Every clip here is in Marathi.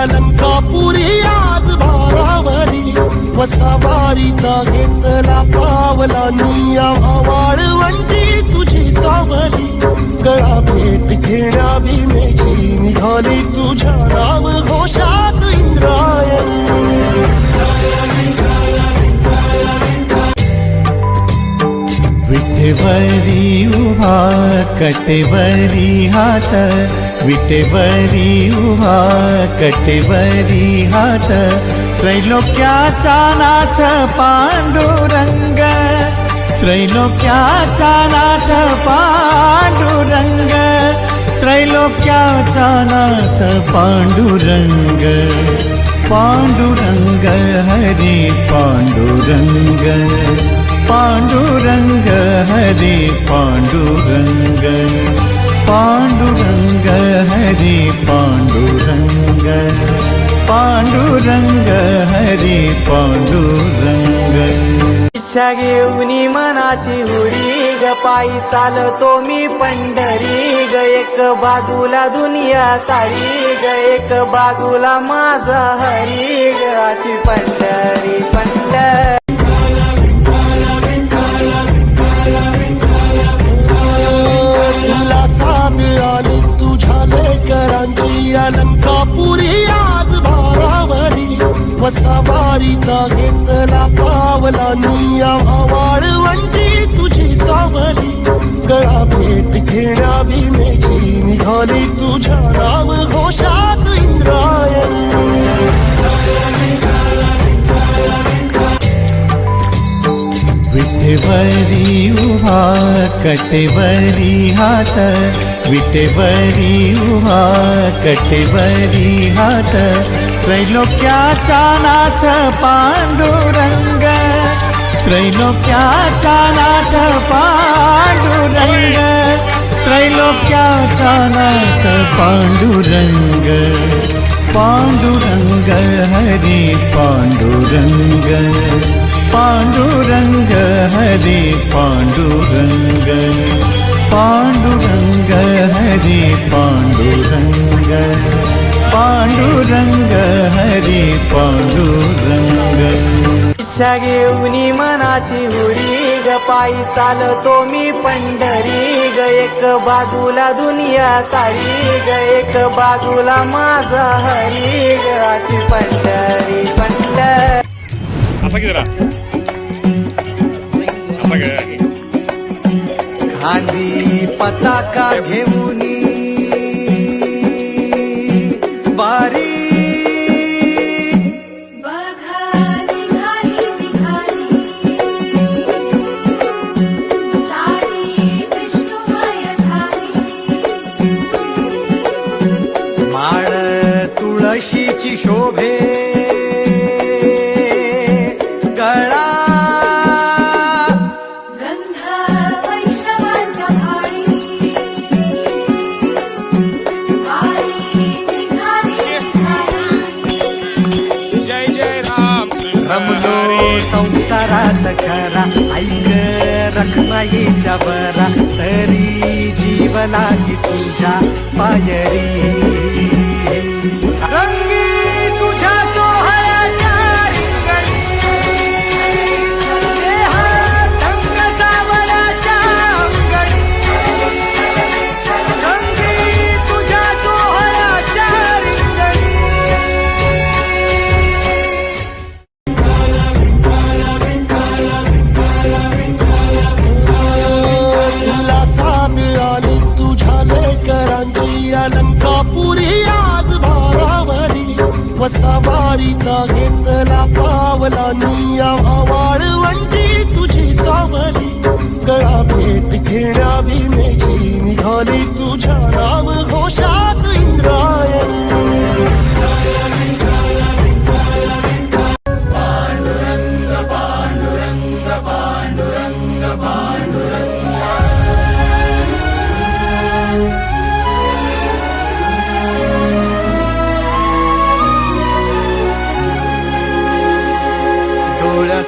अलंकापुरी आज भारावरी वसावारीचा घेतला पावला. निया वाळवंटी तुझी सावली गळा भेट घेण्या भीमेची निघाली तुझ्या राम घोषात इंद्रायण. विटेवरी उभा कटेवरी हात विटेवरी उभा कटेवरी हात त्रैलोक्याचा नाथ पांडुरंग त्रैलोक्याचा नाथ पांडुरंग त्रैलोक्याचा नाथ पांडुरंग पांडुरंग हरी पांडुरंग पांडुरंग हरी पांडुरंग पांडुरंग पांडुरंग हरी पांडुरंग इच्छा घेऊनी मनाची हुरी ग पायी चालतो मी पंढरी ग. एक बाजूला दुनिया सारी ग एक बाजूला माझा हरी ग. अशी पंढरी पंढरी. भीमेची निघाली तुझ्या नाम घोषात विटेवरी उभा कटेवरी हात विटेवरी उभा कटेवरी हात त्रैलोक्याचा नाथ पांडुरंग। त्रैलोक्याचा नाथ पांडुरंग। त्रैलोक्याचा नाथ पांडुरंग पांडुरंग हरी पांडुरंग पांडुरंग हरी पांडुरंग पांडुरंग हरी पांडुरंग पांडुरंग हरी पांडुरंग। इच्छा घेऊन मनाची हुरी ग पायी चालतो मी पंढरी ग एक बाजूला दुनिया सारी ग एक बाजूला माझा हरी ग अशी पंढरी पंढरी? खांदी पताका घेऊन Jai Ram. रमलो संसारात खरा. ऐक रखमाईच्या बरा. तरी जीव लागी तुझ्या पायरी. रंगी सवारीचा घेतला पावला निया वाळवंटी तुझी सावली. गळा भेट घेण्या भीमेची निघाली तुझ्या नाव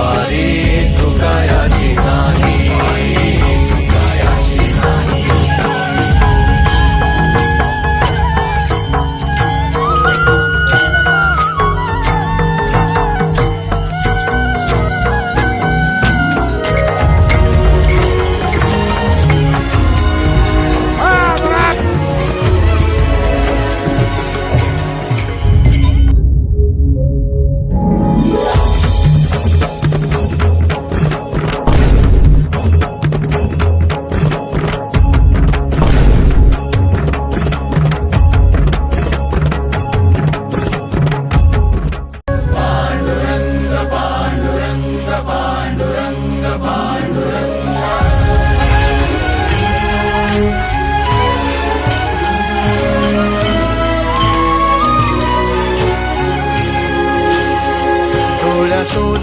वारी झुकायाची नाही.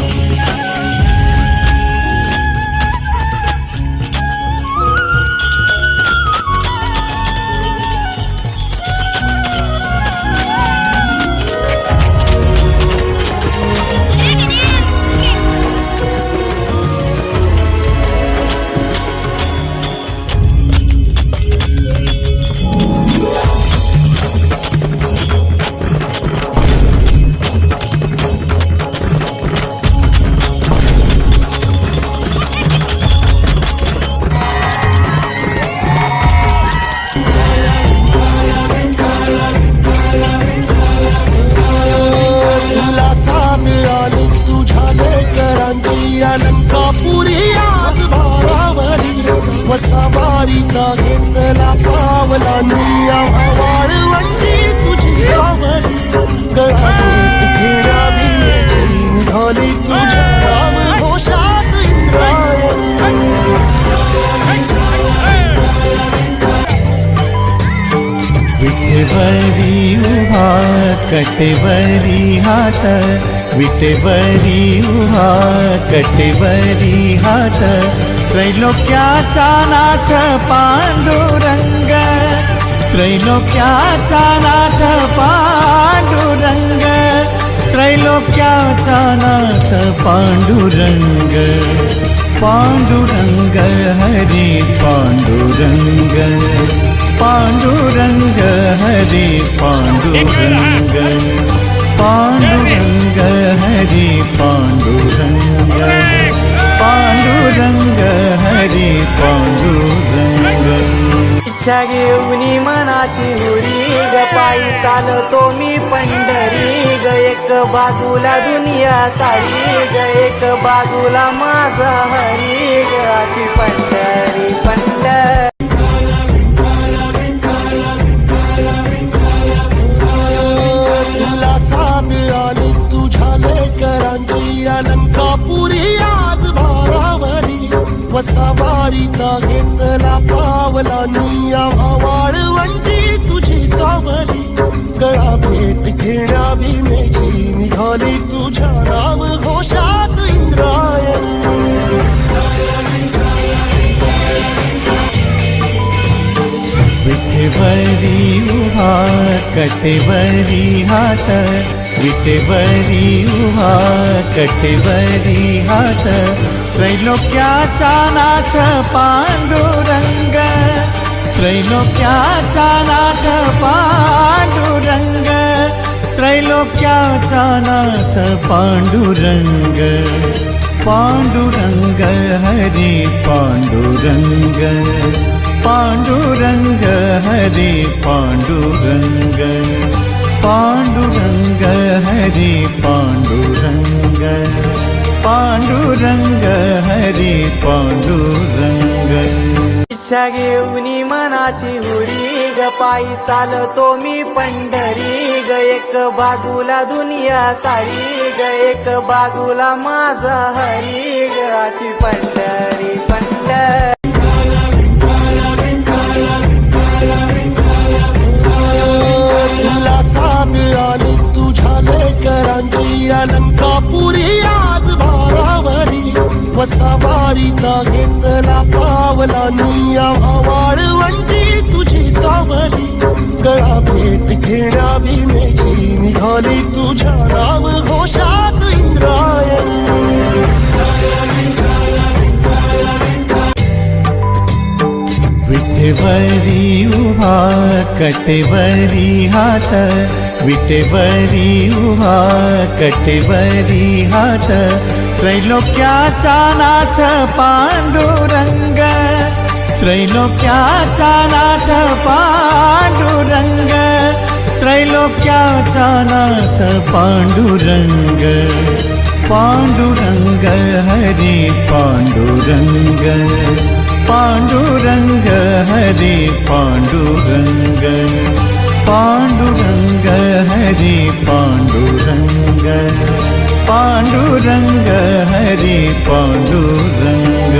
तुला लेकरांची अलंकापुरी आज भारावरी वसावारीचा घेतला पावला निया वाळवंटी विटेवरी उभा कटेवरी हात विटेवरी उभा कटेवरी हात त्रैलोक्याचा नाथ पांडुरंग त्रैलोक्याचा नाथ पांडुरंग त्रैलोक्याचा नाथ पांडुरंग पांडुरंग हरी पांडुरंग पांडुरंग हरी पांडुरंग पांडुरंग हरी पांडुरंग पांडुरंग हरी पांडुरंग. इच्छा घेऊन मनाची हुरी ग पायी चालतो मी पंढरी ग. एक बाजूला दुनिया सारी ग एक बाजूला माझा हरी ग. अशी पंढरी पंढरी. तुला साथ आली वसावारीचा घेतला पावला निया वाळवंटी तुझी सावली. गळा भेट घेण्या भीमेची निघाली तुझ्या नाव विटेवरी उभा कटेवरी हात विटेवरी उभा कटेवरी हात त्रैलोक्याचा नाथ पांडुरंग त्रैलोक्याचा नाथ पांडुरंग त्रैलोक्याचा नाथ पांडुरंग पांडुरंग हरी पांडुरंग पांडुरंग हरी पांडुरंग पांडुरंग हरी पांडुरंग पांडुरंग हरी पांडुरंग इच्छा घेऊन मनाची हुरी ग पायी चालतो मी पंढरी ग एक बाजूला दुनिया सारी ग एक बाजूला माझा हरी ग अशी पंढरी पंढरी. आली तुझ्या लेकरांची अलंकापुरी सवारीचा घेतला पावला निया वाळवंची म्हणजे तुझी सावली. गळा भेट घेण्या भीमेची निघाली तुझ्या नाव घोषात इंद्रायणी. विठेवरी उभा कटेवरी हात. विटेवरी उभा कटेवरी हात. त्रैलोक्याचा नाथ पांडुरंग त्रैलोक्याचा नाथ पांडुरंग त्रैलोक्याचा नाथ पांडुरंग पांडुरंग हरे पांडुरंग पांडुरंग हरे पांडुरंग पांडुरंग हरी पांडुरंग। पांडुरंग हरी पांडुरंग।